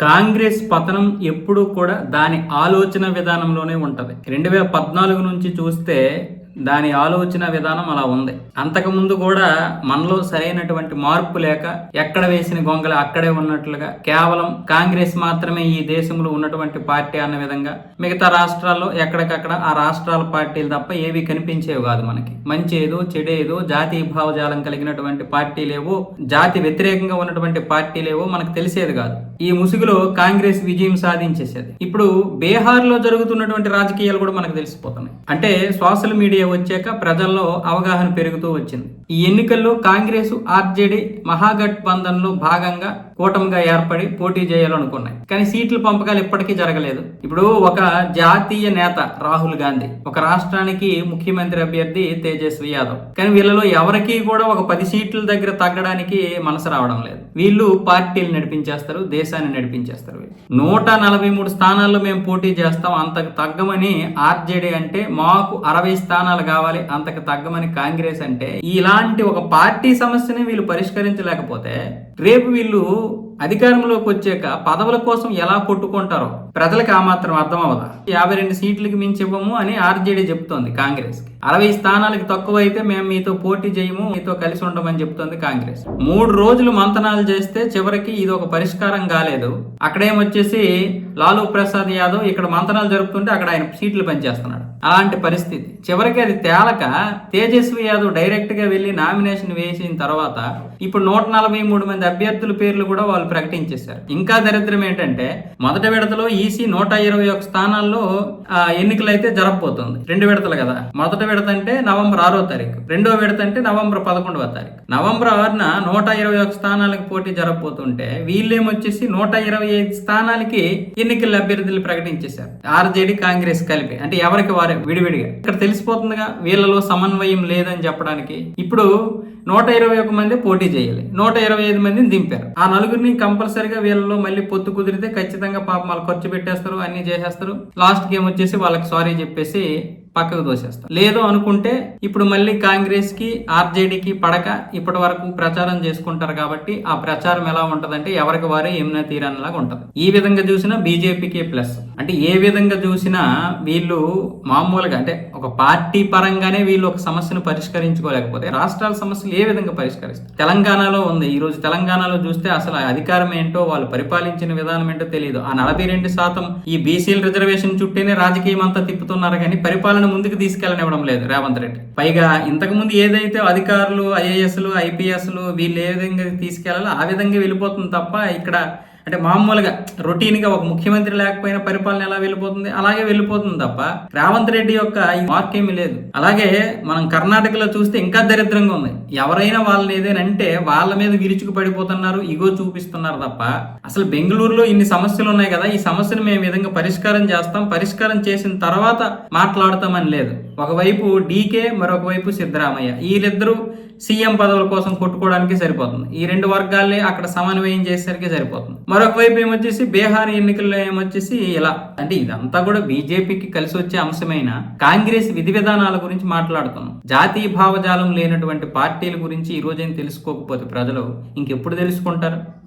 కాంగ్రెస్ పతనం ఎప్పుడూ కూడా దాని ఆలోచన విధానంలోనే ఉంటది. రెండు వేల పద్నాలుగు నుంచి చూస్తే దాని ఆలోచన విధానం అలా ఉంది. అంతకుముందు కూడా మనలో సరైనటువంటి మార్పు లేక ఎక్కడ వేసిన గొంగలు అక్కడే ఉన్నట్లుగా కేవలం కాంగ్రెస్ మాత్రమే ఈ దేశంలో ఉన్నటువంటి పార్టీ అన్న విధంగా మిగతా రాష్ట్రాల్లో ఎక్కడికక్కడ ఆ రాష్ట్రాల పార్టీలు తప్ప ఏవి కనిపించేవి కాదు మనకి. మంచి ఏదో చెడేదో జాతీయ భావజాలం కలిగినటువంటి పార్టీలేవో జాతి వ్యతిరేకంగా ఉన్నటువంటి పార్టీలేవో మనకు తెలిసేది కాదు. ఈ ముసుగులో కాంగ్రెస్ విజయం సాధించేసేది. ఇప్పుడు బీహార్లో జరుగుతున్నటువంటి రాజకీయాలు కూడా మనకు తెలిసిపోతున్నాయి. అంటే సోషల్ మీడియా వచ్చాక ప్రజల్లో అవగాహన పెరుగుతూ వచ్చింది. ఈ ఎన్నికల్లో కాంగ్రెస్ ఆర్జేడీ మహాగఠబంధన్లో భాగంగా కూటమిగా ఏర్పడి పోటీ చేయాలనుకున్నాయి. కానీ సీట్ల పంపకాలు ఇప్పటికీ జరగలేదు. ఇప్పుడు ఒక జాతీయ నేత రాహుల్ గాంధీ ఒక రాష్ట్రానికి ముఖ్యమంత్రి అభ్యర్థి తేజస్వి యాదవ్. కానీ వీళ్ళలో ఎవరికి కూడా ఒక పది సీట్ల దగ్గర తగ్గడానికి మనసు రావడం లేదు. వీళ్ళు పార్టీలు నడిపించేస్తారు దేశాన్ని నడిపించేస్తారు. నూట నలభై మూడు స్థానాల్లో మేము పోటీ చేస్తాం అంతకు తగ్గమని ఆర్జేడీ అంటే మాకు అరవై స్థానాలు కావాలి అంతకు తగ్గమని కాంగ్రెస్ అంటే ఇలాంటి ఒక పార్టీ సమస్యని వీళ్ళు పరిష్కరించలేకపోతే రేపు వీళ్ళు అధికారంలోకి వచ్చాక పదవుల కోసం ఎలా కొట్టుకుంటారో ప్రజలకు ఆ మాత్రం అర్థం అవదా యాభై రెండు సీట్లకి మించి ఇవ్వము అని ఆర్జేడీ చెప్తోంది కాంగ్రెస్ అరవై స్థానాలకు తక్కువ అయితే మేము మీతో పోటీ చేయము మీతో కలిసి ఉండమని చెప్తోంది కాంగ్రెస్. మూడు రోజులు మంతనాలు చేస్తే చివరికి ఇది ఒక పరిష్కారం కాలేదు. అక్కడేమొచ్చేసి లాలూ ప్రసాద్ యాదవ్ ఇక్కడ మంతనాలు జరుపుతుంటే అక్కడ ఆయన సీట్లు పనిచేస్తున్నాడు. అలాంటి పరిస్థితి. చివరికి అది తేలక తేజస్వి యాదవ్ డైరెక్ట్గా వెళ్ళి నామినేషన్ వేసిన తర్వాత ఇప్పుడు నూట నలభై మూడు మంది అభ్యర్థుల పేర్లు కూడా వాళ్ళు ప్రకటించేశారు. ఇంకా దరిద్రం ఏంటంటే మొదటి విడతలో ఈసీ నూట ఇరవై ఒక స్థానాల్లో ఆ, ఎన్నికలు అయితే జరగబోతుంది. రెండు విడతలు కదా. మొదటి విడత అంటే నవంబర్ ఆరో తారీఖు. రెండో విడత అంటే నవంబర్ పదకొండవ తారీఖు. నవంబర్ ఆరున నూట ఇరవై ఒక స్థానాలకు పోటీ జరగబోతుంటే వీళ్ళేమొచ్చేసి నూట ఇరవై ఐదు స్థానాలకి ఎన్నికల అభ్యర్థులు ప్రకటించేశారు. ఆర్జేడీ కాంగ్రెస్ కలిపి. అంటే ఎవరికి వారే? విడివిడిగా. ఇక్కడ తెలిసిపోతుందిగా వీళ్ళలో సమన్వయం లేదని చెప్పడానికి. ఇప్పుడు నూట ఇరవై ఒక మంది పోటీ చేయాలి. నూట ఇరవై ఐదు మందిని దింపారు. ఆ నలుగురిని కంపల్సరీగా వీళ్ళలో మళ్ళీ పొత్తు కుదిరితే ఖచ్చితంగా పాపం వాళ్ళు ఖర్చు పెట్టేస్తారు అన్ని చేసేస్తారు. లాస్ట్ గేమ్ వచ్చేసి వాళ్ళకి సారీ చెప్పేసి పక్కకు తోసేస్తారు. లేదు అనుకుంటే ఇప్పుడు మళ్ళీ కాంగ్రెస్కి ఆర్జేడీకి పడక ఇప్పటి వరకు ప్రచారం చేసుకుంటారు కాబట్టి ఆ ప్రచారం ఎలా ఉంటదంటే ఎవరికి వారే యమునా తీరానిలాగా ఉంటది. ఈ విధంగా చూసినా బీజేపీకి ప్లస్. అంటే ఏ విధంగా చూసినా వీళ్ళు మామూలుగా అంటే ఒక పార్టీ పరంగానే వీళ్ళు ఒక సమస్యను పరిష్కరించుకోలేకపోతే రాష్ట్రాల సమస్యలు ఏ విధంగా పరిష్కరిస్తారు? తెలంగాణలో ఉంది. ఈరోజు తెలంగాణలో చూస్తే అసలు అధికారం ఏంటో వాళ్ళు పరిపాలించిన విధానం ఏంటో తెలియదు. ఆ నలభై రెండు శాతం ఈ బీసీల రిజర్వేషన్ చుట్టేనే రాజకీయం అంతా తిప్పుతున్నారు కానీ పరిపాలన ముందుకు తీసుకెళ్ళనివ్వడం లేదు రేవంత్ రెడ్డి. పైగా ఇంతకుముందు ఏదైతే అధికారులు ఐఏఎస్లు ఐపీఎస్లు వీళ్ళు ఏ విధంగా తీసుకెళ్ళాలో ఆ విధంగా వెళ్ళిపోతుంది తప్ప ఇక్కడ అంటే మామూలుగా రొటీన్గా ఒక ముఖ్యమంత్రి లేకపోయినా పరిపాలన ఎలా వెళ్ళిపోతుంది? అలాగే వెళ్ళిపోతుంది తప్ప రేవంత్ రెడ్డి యొక్క ఈ మార్క్ ఏమీ లేదు. అలాగే మనం కర్ణాటకలో చూస్తే ఇంకా దరిద్రంగా ఉంది. ఎవరైనా వాళ్ళని ఏదైనా వాళ్ళ మీద విరుచుకు పడిపోతున్నారు ఇగో చూపిస్తున్నారు తప్ప అసలు బెంగళూరులో ఇన్ని సమస్యలు ఉన్నాయి కదా ఈ సమస్యను మేము విధంగా పరిష్కారం చేస్తాం పరిష్కారం చేసిన తర్వాత మాట్లాడతామని లేదు. ఒకవైపు డీకే మరొక వైపు సిద్ధరామయ్య. వీళ్ళిద్దరూ సీఎం పదవుల కోసం కొట్టుకోవడానికి సరిపోతుంది. ఈ రెండు వర్గాలే అక్కడ సమన్వయం చేసేసరికి సరిపోతుంది. మరొక వైపు ఏమొచ్చేసి బీహార్ ఎన్నికల్లో ఏమొచ్చేసి ఇలా అంటే ఇదంతా కూడా బీజేపీకి కలిసి వచ్చే అంశమైన? కాంగ్రెస్ విధి విధానాల గురించి మాట్లాడుతున్నాం. జాతీయ భావజాలం లేనటువంటి పార్టీల గురించి ఈ రోజేం తెలుసుకోకపోతే ప్రజలు ఇంకెప్పుడు తెలుసుకుంటారు?